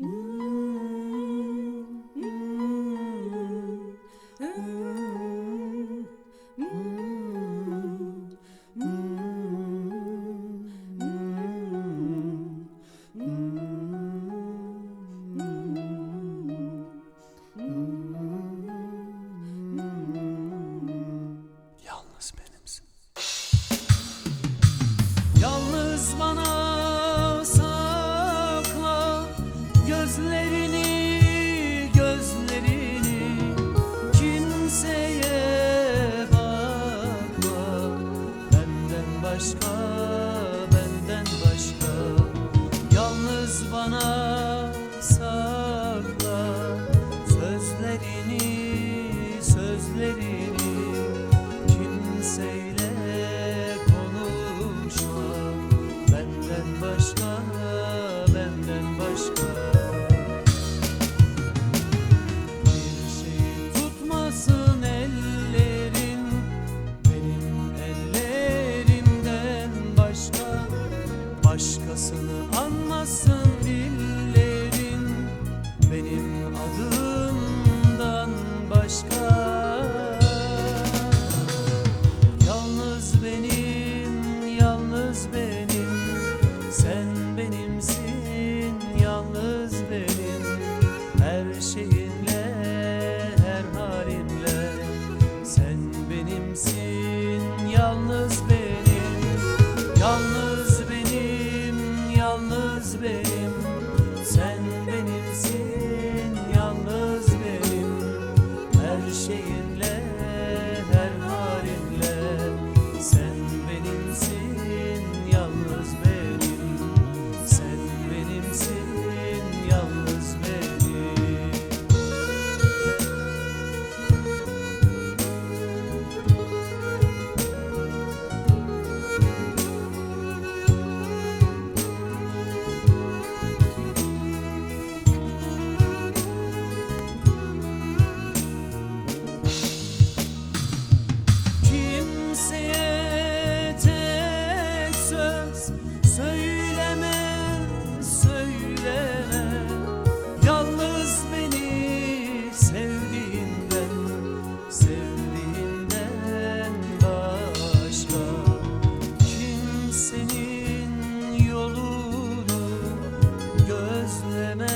Yalnız gözleme,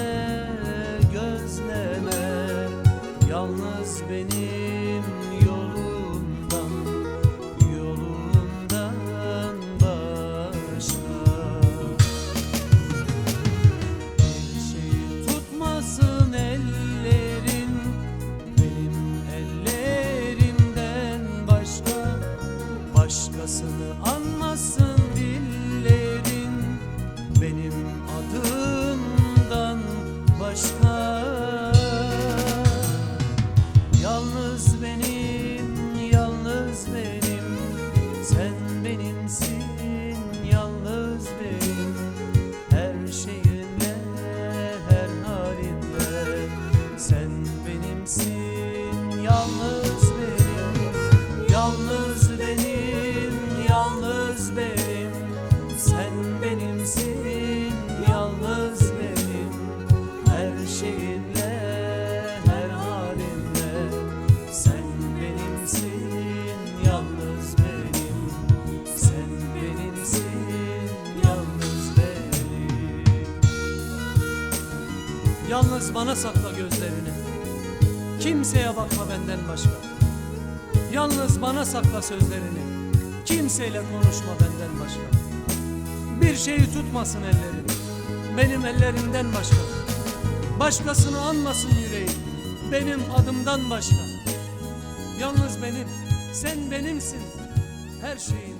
gözleme. Yalnız benim Yalnız benim, yalnız benim. Sen benimsin, yalnız benim. Her şeyinle, her halimle. Sen benimsin, yalnız benim. Yalnız benim, yalnız benim. Sen benimsin, yalnız benim. Her şeyinle, Yalnız bana sakla gözlerini. Kimseye bakma benden başka. Yalnız bana sakla sözlerini. Kimseyle konuşma benden başka. Bir şeyi tutmasın ellerin. Benim ellerimden başka. Başkasını anmasın yüreğin Benim adımdan başka. Yalnız benim Sen benimsin. Her şeyin